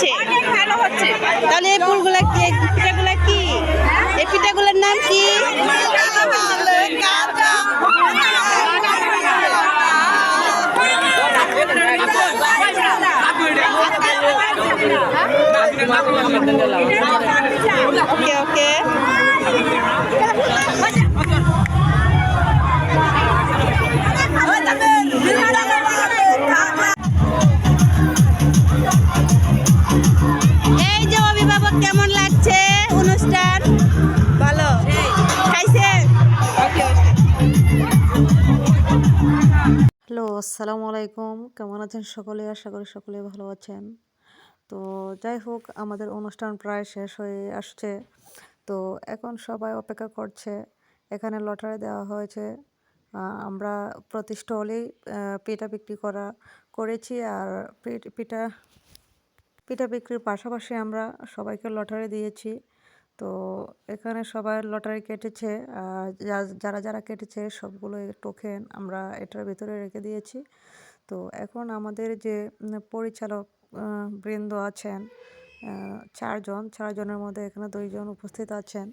হচ্ছে? তাহলে এই ফুলগুলা কি পিঠাগুলা কি? এই পিঠাগুলোর নাম কি? আসসালামু আলাইকুম। কেমন আছেন সকলে? আশা করি সকলে ভালো আছেন। তো যাই হোক, আমাদের অনুষ্ঠান প্রায় শেষ হয়ে আসছে। তো এখন সবাই অপেক্ষা করছে। এখানে লটারি দেওয়া হয়েছে। আমরা প্রতি স্টলেই পিঠা বিক্রি করা করেছি আর পিঠা পিঠা বিক্রির পাশাপাশি আমরা সবাইকে লটারি দিয়েছি। তো এখানে সবাই লটারি কেটেছে যারা যারা কেটেছে সবগুলো টোকেন আমরা এটার ভিতরে রেখে দিয়েছি। তো এখন আমাদের যে পরিচালক বৃন্দ আছেন চারজন, চারজনের মধ্যে এখানে দুইজন উপস্থিত আছেন।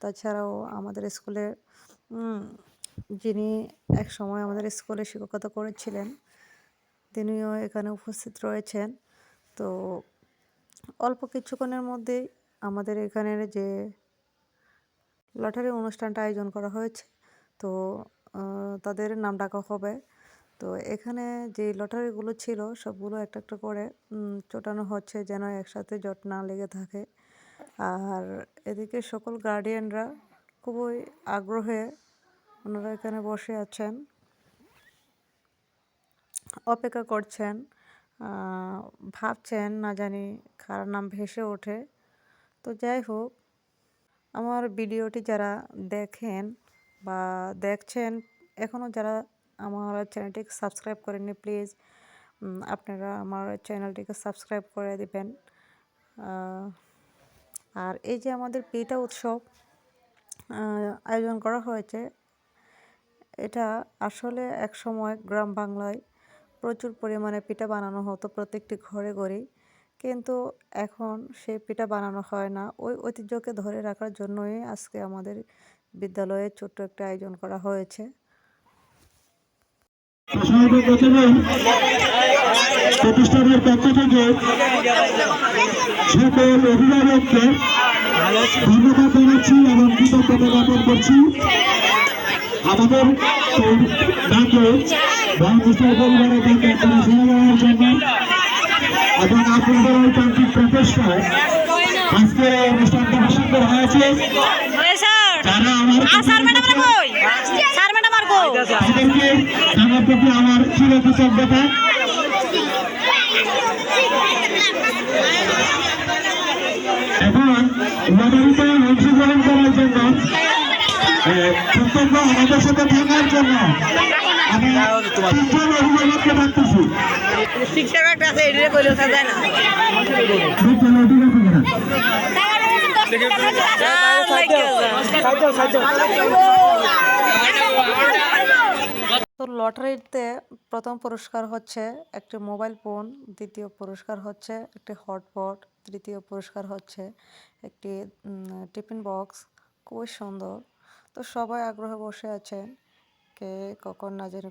তাছাড়াও আমাদের স্কুলে যিনি এক সময় আমাদের স্কুলে শিক্ষকতা করেছিলেন, তিনিও এখানে উপস্থিত রয়েছেন। তো অল্প কিছুক্ষণের মধ্যেই আমাদের এখানের যে লটারি অনুষ্ঠানটা আয়োজন করা হয়েছে, তো তাদের নাম ডাকা হবে। তো, এখানে যে লটারিগুলো ছিল, সবগুলো একটা একটা করে চটানো হচ্ছে যেন একসাথে জট না লেগে থাকে। আর এদিকে সকল গার্ডিয়ানরা খুবই আগ্রহে ওনারা এখানে বসে আছেন, অপেক্ষা করছেন ভাবছেন না জানি কার নাম ভেসে ওঠে। তো যাই হোক, আমার ভিডিওটি যারা দেখেন বা দেখছেন এখনও যারা আমার চ্যানেলটিকে সাবস্ক্রাইব করেননি, প্লিজ আপনারা আমার চ্যানেলটিকে সাবস্ক্রাইব করে দিবেন। আর এই যে আমাদের পিঠা উৎসব আয়োজন করা হয়েছে, এটা আসলে এক সময় গ্রাম বাংলায় প্রচুর পরিমাণে পিঠা বানানো হতো প্রত্যেকটি ঘরে ঘরেই। কিন্তু এখন সেই পিঠা বানানো হয় না। ওই ঐতিহ্যকে ধরে রাখার জন্যই আজকে আমাদের বিদ্যালয়ে ছোট্ট একটা আয়োজন করা হয়েছে। প্রতিষ্ঠানের পক্ষ থেকে সকল অভিভাবককে ধন্যবাদ জানাচ্ছি এবং কৃতজ্ঞতা জ্ঞাপন করছি। আমাদের ডাকে বাংলাদেশের পরিবারের ডাকে আপনারা জন্য এবং আপনাদের তান্ত্রিক প্রচেষ্টায় আজকের এই অনুষ্ঠানটা সুন্দর হয়েছে। যারা আমার প্রতি আমার চিরকৃতজ্ঞতা। এখন লটারিতে অংশগ্রহণ করার জন্য আমাদের সাথে থাকার জন্য আমি তিনজন অভিভাবককে ডাকতেছি। তো লটারিতে প্রথম পুরস্কার হচ্ছে একটি মোবাইল ফোন, দ্বিতীয় পুরস্কার হচ্ছে একটি হটপট, তৃতীয় পুরস্কার হচ্ছে একটি টিফিন বক্স। খুবই সুন্দর। তো সবাই আগ্রহে বসে আছেন। কে কখন না জেনে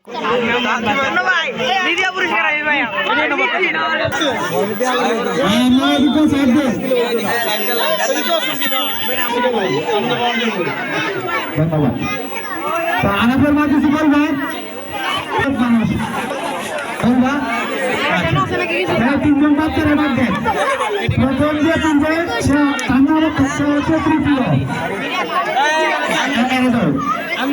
তিনজন বাচ্চারা ডাক দেন প্রথম যে তিনজন, সে আমার তৃতীয়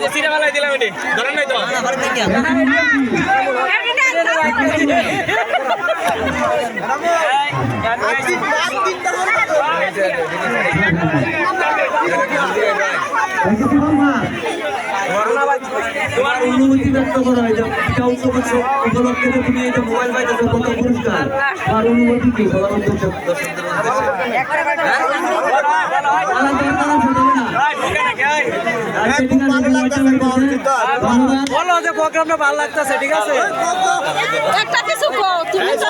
টিকিট কিনে আমি উপস্থিত আছেন কিনা কেউ একশো চৌরানব্বই তোমার অনুভূতি ব্যক্ত করো এই যে এটা উপলক্ষে উপলক্ষে তুমি এই যে মোবাইল পাইতেছো কত পুরস্কার। আর অনুভূতি কি? সবার উদ্দেশ্যে? দর্শকদের বলো যে প্রোগ্রামটা ভালো লাগতেছে ঠিক আছে? একটা কিছু কো তুমি তো